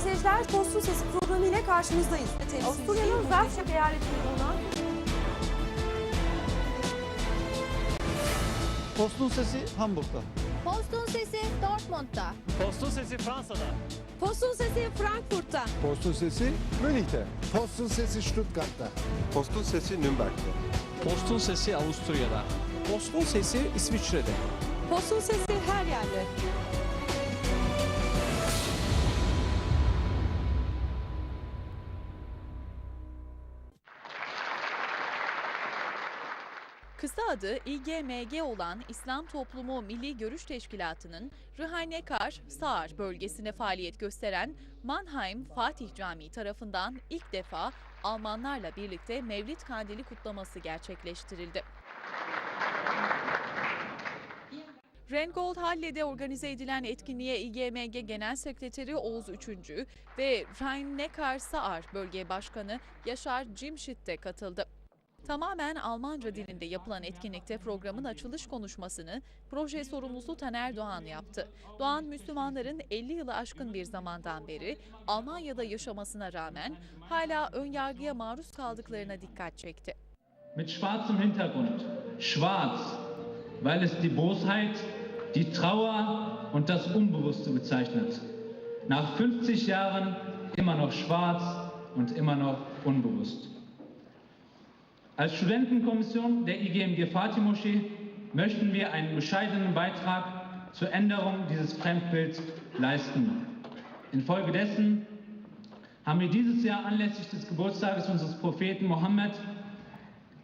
seyirciler, Postun Sesi programı ile karşınızdayız. Avusturya'nın Salzburg eyaletinde bulunan Postun sesi Hamburg'da. Postun sesi Dortmund'da. Postun sesi Fransa'da. Postun Sesi Frankfurt'ta. Postun sesi Münih'te. Postun sesi Stuttgart'ta. Postun sesi Nürnberg'de. Postun sesi Avusturya'da. Postun sesi İsviçre'de. Postun Sesi her yerde. Kısa adı İGMG olan İslam Toplumu Milli Görüş Teşkilatı'nın Rhein-Neckar, Saar bölgesine faaliyet gösteren Mannheim Fatih Camii tarafından ilk defa Almanlarla birlikte Mevlid Kandili kutlaması gerçekleştirildi. Rengold Halle'de organize edilen etkinliğe İGMG Genel Sekreteri Oğuz Üçüncü ve Rhein-Neckar Saar Bölge Başkanı Yaşar Cimşit de katıldı. Tamamen Almanca dilinde yapılan etkinlikte programın açılış konuşmasını proje sorumlusu Taner Doğan yaptı. Doğan, Müslümanların 50 yılı aşkın bir zamandan beri Almanya'da yaşamasına rağmen hala önyargıya maruz kaldıklarına dikkat çekti. mit schwarzem Hintergrund. Schwarz, weil es die Bosheit, die Trauer und das Unbewusste bezeichnet. Nach 50 Jahren immer noch schwarz und immer noch unbewusst. Als Studentenkommission der IGMG Fatih Moschee möchten wir einen bescheidenen Beitrag zur Änderung dieses Fremdbilds leisten. Infolgedessen haben wir dieses Jahr anlässlich des Geburtstages unseres Propheten Mohammed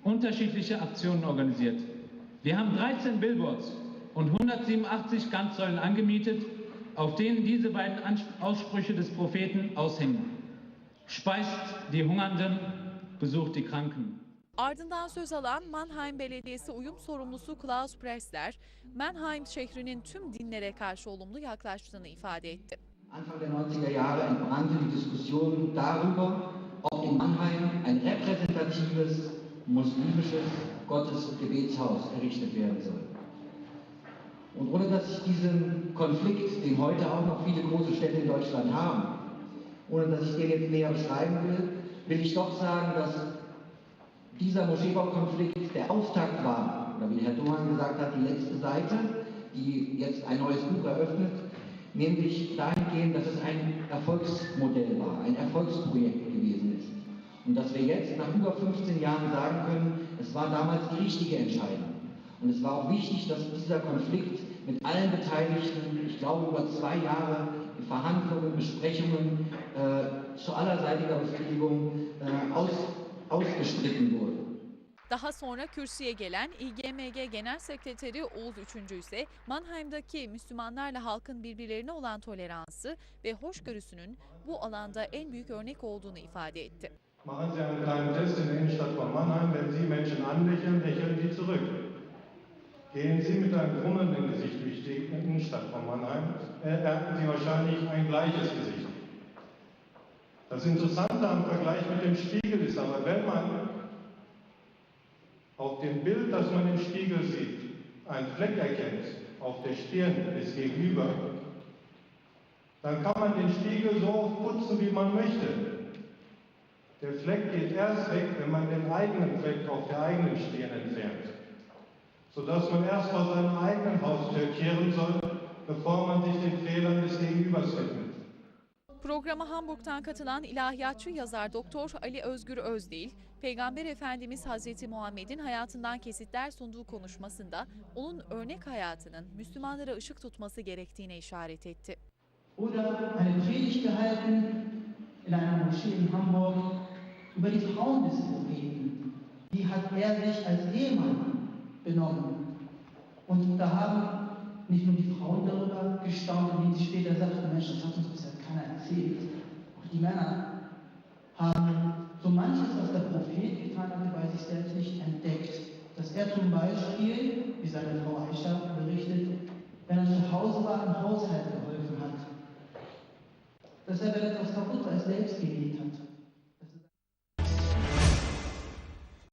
unterschiedliche Aktionen organisiert. Wir haben 13 Billboards und 187 Ganzsäulen angemietet, auf denen diese beiden Aussprüche des Propheten aushängen. Speist die Hungernden, besucht die Kranken. Ardından söz alan Mannheim Belediyesi uyum sorumlusu Klaus Pressler, Mannheim şehrinin tüm dinlere karşı olumlu yaklaştığını ifade etti. Anfang der 90er Jahre entbrannte die Diskussion darüber, ob in Mannheim ein repräsentatives muslimisches Gottesgebetshaus errichtet werden soll. Und ohne dass ich diesen Konflikt, den heute auch noch viele große Städte in Deutschland haben, ohne dass ich den jetzt näher beschreiben will, will ich doch sagen, dass dieser Moscheebaukonflikt der Auftakt war, oder wie Herr Dohan gesagt hat, die letzte Seite, die jetzt ein neues Buch eröffnet, nämlich dahingehend, dass es ein Erfolgsmodell war, ein Erfolgsprojekt gewesen ist. Und dass wir jetzt nach über 15 Jahren sagen können, es war damals die richtige Entscheidung. Und es war auch wichtig, dass dieser Konflikt mit allen Beteiligten, ich glaube über zwei Jahre Verhandlungen, Besprechungen äh, zu allerseitiger Befriedigung äh, aus, ausgestritten wurde. Daha sonra kürsüye gelen İGMG Genel Sekreteri Oğuz Üçüncü ise Mannheim'daki Müslümanlarla halkın birbirlerine olan toleransı ve hoşgörüsünün bu alanda en büyük örnek olduğunu ifade etti. Machen Sie einen kleinen Test in der Innenstadt von Mannheim. Wenn Sie Menschen anlächeln, lächeln die zurück. Gehen Sie mit einem brummenden Gesicht durch die Innenstadt von Mannheim, äh, ernten Sie wahrscheinlich ein gleiches Gesicht. Das Interessante am Vergleich mit dem Spiegel ist aber, wenn man auf dem Bild, das man im Spiegel sieht, einen Fleck erkennt, auf der Stirn des Gegenüber, dann kann man den Spiegel so oft putzen, wie man möchte. Der Fleck geht erst weg, wenn man den eigenen Fleck auf der eigenen Stirn entfernt, sodass man erst vor seinem eigenen Programa Hamburg'dan katılan ilahiyatçı yazar Doktor Ali Özgür Özdil, Peygamber Efendimiz Hazreti Muhammed'in hayatından kesitler sunduğu konuşmasında onun örnek hayatının Müslümanlara ışık tutması gerektiğine işaret etti. Oder eine Moschee in Hamburg die hat er sich als Ehemann benommen? Und da haben nicht nur die Frauen darüber gestaunt, wie sie später sagten, Mensch, das hat uns bisher keiner erzählt. Auch die Männer haben so manches, was der Prophet getan hatte, bei sich selbst nicht entdeckt. Dass er zum Beispiel, wie seine Frau Aisha berichtet, wenn er zu Hause war, im Haushalt geholfen hat. Dass er, wenn etwas kaputt war, selbst genäht hat.